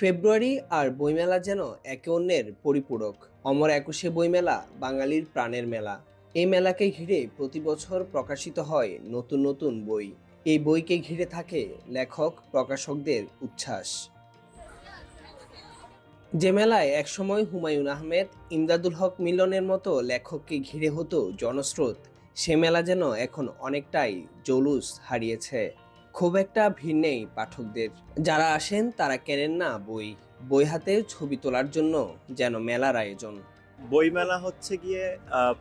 ফেব্রুয়ারি আর বইমেলা যেন একে অন্যের পরিপূরক। অমর একুশে বইমেলা, বাঙালির প্রাণের মেলা। এই মেলাকে ঘিরে প্রতি বছর প্রকাশিত হয় নতুন নতুন বই। এই বইকে ঘিরে থাকে লেখক, প্রকাশকদের উচ্ছ্বাস। যে মেলায় একসময় হুমায়ুন আহমেদ, ইমদাদুল হক মিলনের মতো লেখককে ঘিরে হতো জনস্রোত, সে মেলা যেন এখন অনেকটাই জৌলুস হারিয়েছে। খুব একটা ভিড় নেই পাঠকদের। যারা আসেন, তারা কেনেন না বই। বই হাতে ছবি তোলার জন্য যেন মেলার আয়োজন। বইমেলা হচ্ছে গিয়ে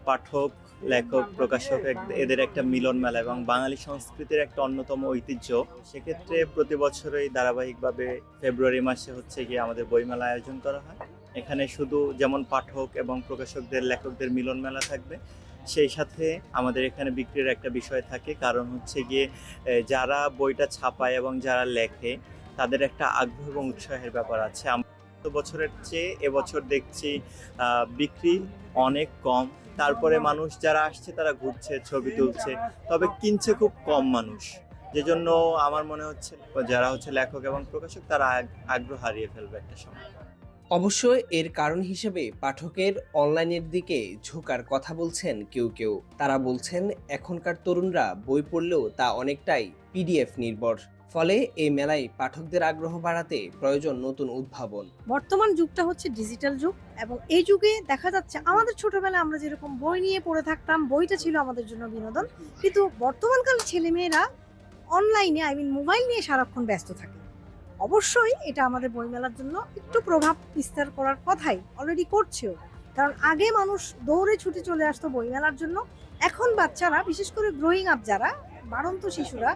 পাঠক, লেখক, প্রকাশক এদের একটা মিলন মেলা এবং বাঙালি সংস্কৃতির একটা অন্যতম ঐতিহ্য। সেক্ষেত্রে প্রতি বছরই ধারাবাহিকভাবে ফেব্রুয়ারি মাসে হচ্ছে গিয়ে আমাদের বইমেলা আয়োজন করা হয়। এখানে শুধু যেমন পাঠক এবং প্রকাশকদের, লেখকদের মিলন মেলা থাকবে সেই সাথে আমাদের এখানে বিক্রির একটা বিষয় থাকে, কারণ হচ্ছে গিয়ে যারা বইটা ছাপায় এবং যারা লেখে, তাদের একটা আগ্রহ এবং উৎসাহের ব্যাপার আছে। বছরের চেয়ে এবছর দেখছি বিক্রি অনেক কম। তারপরে মানুষ যারা আসছে, তারা ঘুরছে, ছবি তুলছে। তবে কিনছে খুব কম মানুষ। যে জন্য আমার মনে হচ্ছে, যারা হচ্ছে লেখক এবং প্রকাশক, তারা আগ্রহ হারিয়ে ফেলবে একটা সময়। অবশ্য এর কারণ হিসেবে পাঠকের অনলাইনের দিকে ঝোঁকার কথা বলছেন কেউ কেউ। তারা বলছেন, এখনকার তরুণরা বই পড়লেও তা অনেকটাই পিডিএফ নির্ভর। ফলে এই মেলায় পাঠকদের আগ্রহ বাড়াতে প্রয়োজন নতুন উদ্ভাবন। বর্তমান যুগটা হচ্ছে ডিজিটাল যুগ এবং এই যুগে দেখা যাচ্ছে আমাদের ছোটবেলায় আমরা যেরকম বই নিয়ে পড়ে থাকতাম, বইটা ছিল আমাদের জন্য বিনোদন। কিন্তু বর্তমানকালে ছেলেমেয়েরা অনলাইনে আই মিন মোবাইল নিয়ে সারাক্ষণ ব্যস্ত থাকে। অবশ্যই এটা আমাদের বইমেলার জন্য একটু প্রভাব বিস্তার করার কথাই অলরেডি করছেও কারণ আগে মানুষ দৌড়ে ছুটে চলে আসতো বইমেলার জন্য। এখন বাচ্চারা, বিশেষ করে গ্রোয়িং আপ যারা, বাড়ন্ত শিশুরা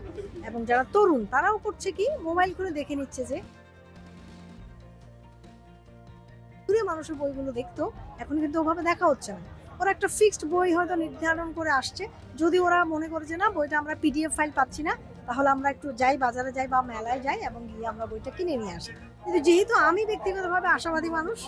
এবং যারা তরুণ, তারাও করছে কি মোবাইল করে দেখে নিচ্ছে যে দূরে মানুষের বইগুলো দেখতো, এখন কিন্তু ওভাবে দেখা হচ্ছে না। ওরা একটা ফিক্সড বই হয়তো নির্ধারণ করে আসছে। যদি ওরা মনে করে যে না, বইটা আমরা পিডিএফ ফাইল পাচ্ছি না তাহলে আমরা একটু যাই বাজারে যাই বা মেলায় যাই এবং গিয়ে আমরা বইটা কিনে নিয়ে আসি। কিন্তু যেহেতু আমি ব্যক্তিগতভাবে আশাবাদী মানুষ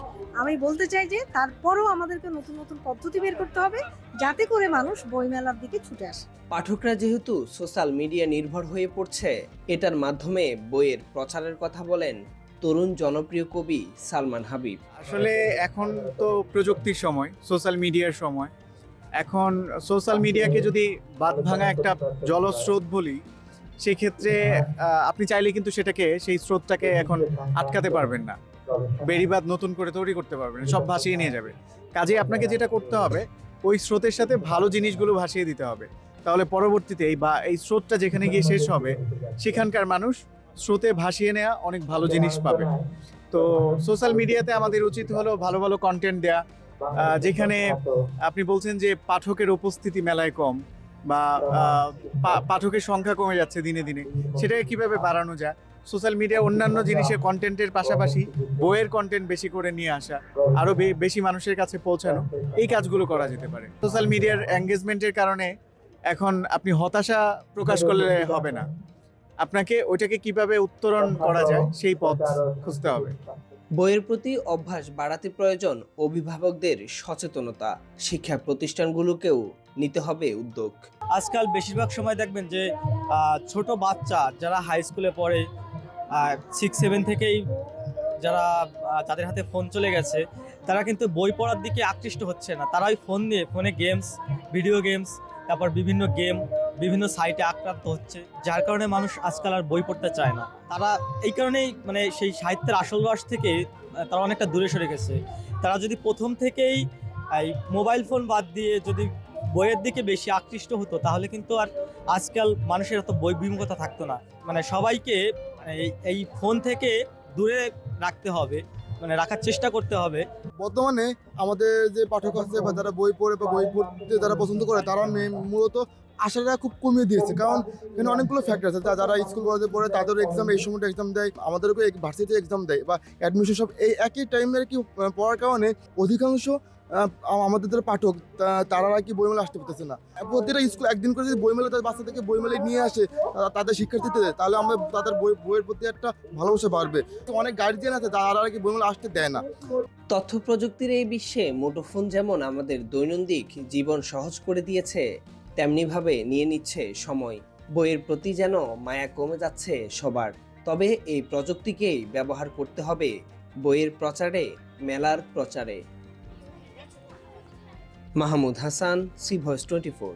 আমি বলতে চাই যে তারপরেও আমাদেরকে নতুন নতুন পদ্ধতি বের করতে হবে যাতে করে মানুষ বইমেলার দিকে ছুটে আসে। পাঠকরা যেহেতু সোশ্যাল মিডিয়া নির্ভর হয়ে পড়ছে এটার মাধ্যমে বইয়ের প্রচারের কথা বলেন তরুণ জনপ্রিয় কবি সালমান হাবিব। আসলে এখন তো প্রযুক্তির সময় সোশ্যাল মিডিয়ার সময়। এখন সোশ্যাল মিডিয়াকে যদি বাদ ভাঙা একটা জলস্রোত বলি সেক্ষেত্রে আহ, আপনি চাইলে কিন্তু সেটাকে সেই স্রোতটাকে এখন আটকাতে পারবেন না। বেড়িবাদ নতুন করে তৈরি করতে পারবেন সব ভাসিয়ে নিয়ে যাবে। কাজে আপনাকে যেটা করতে হবে ওই স্রোতের সাথে ভালো জিনিসগুলো ভাসিয়ে দিতে হবে। তাহলে পরবর্তীতে এই বা এই স্রোতটা যেখানে গিয়ে শেষ হবে সেখানকার মানুষ স্রোতে ভাসিয়ে নেওয়া অনেক ভালো জিনিস পাবে। তো সোশ্যাল মিডিয়াতে আমাদের উচিত হলো ভালো ভালো কন্টেন্ট দেয়া। যেখানে আপনি বলছেন যে পাঠকের উপস্থিতি মেলায় কম। বা পাঠকের সংখ্যা কমে যাচ্ছে দিনে দিনে। সেটাকে কীভাবে বাড়ানো যায়? সোশ্যাল মিডিয়া অন্যান্য জিনিসের কন্টেন্টের পাশাপাশি বইয়ের কন্টেন্ট বেশি করে নিয়ে আসা, আরও বে- বেশি মানুষের কাছে পৌঁছানো, এই কাজগুলো করা যেতে পারে। সোশ্যাল মিডিয়ার এঙ্গেজমেন্টের কারণে এখন আপনি হতাশা প্রকাশ করলে হবে না। আপনাকে ওইটাকে কীভাবে উত্তরণ করা যায়, সেই পথ খুঁজতে হবে। বইয়ের প্রতি অভ্যাস বাড়াতে প্রয়োজন অভিভাবকদের সচেতনতা। শিক্ষা প্রতিষ্ঠানগুলোকেও নিতে হবে উদ্যোগ। আজকাল বেশিরভাগ সময় দেখবেন যে ছোট বাচ্চা যারা হাই স্কুলে পড়ে সিক্স সেভেন থেকেই যারা তাদের হাতে ফোন চলে গেছে, তারা কিন্তু বই পড়ার দিকে আকৃষ্ট হচ্ছে না। তারা ওই ফোন নিয়ে ফোনে গেমস ভিডিও গেমস তারপর বিভিন্ন গেম বিভিন্ন সাইটে আক্রান্ত হচ্ছে, যার কারণে মানুষ আজকাল আর বই পড়তে চায় না। তারা এই কারণেই মানে সেই সাহিত্যের আসল রস থেকে তারা অনেকটা দূরে সরে গেছে। তারা যদি প্রথম থেকেই এই মোবাইল ফোন বাদ দিয়ে যদি বইয়ের দিকে বেশি আকৃষ্ট হতো, তাহলে কিন্তু আর আজকাল মানুষের এত বই বিমুখতা থাকতো না। মানে সবাইকে এই ফোন থেকে দূরে রাখতে হবে মানে রাখার চেষ্টা করতে হবে। বর্তমানে আমাদের যে পাঠক আছে বা যারা বই পড়ে বা বই পড়তে যারা পছন্দ করে, তারা মূলত আশাটা খুব কমিয়ে দিয়েছে। কারণ এখানে অনেকগুলো ফ্যাক্টর আছে। যারা স্কুল কলেজে পড়ে, তাদের এক্সাম এই সময়টা এক্সাম দেয়, আমাদেরকেও ভার্সিটি এক্সাম দেয় বা অ্যাডমিশন সব এই একই টাইমের কি পড়ার কারণে অধিকাংশ আমাদের যারা পাঠক তারা কি বইমেলা আসতে পারতেছে না। প্রতিটা স্কুল একদিন করে যদি বইমেলা তাদের বাচ্চাদেরকে বইমেলায় নিয়ে আসে তাদের শিক্ষার্থীদের তাহলে আমরা তাদের বই বইয়ের প্রতি একটা ভালোবাসা বাড়বে। তো অনেক গার্জিয়ান আছে, তারা আর কি বইমেলা আসতে দেয় না। তথ্য প্রযুক্তির এই বিশ্বে মুঠোফোন যেমন আমাদের দৈনন্দিন জীবন সহজ করে দিয়েছে, তেমনিভাবে নিয়ে নিচ্ছে সময়। বইয়ের প্রতি যেন মায়া কমে যাচ্ছে সবার। তবে এই প্রযুক্তিকেই ব্যবহার করতে হবে বইয়ের প্রচারে, মেলার প্রচারে। Mahmud Hasan C voice twenty four.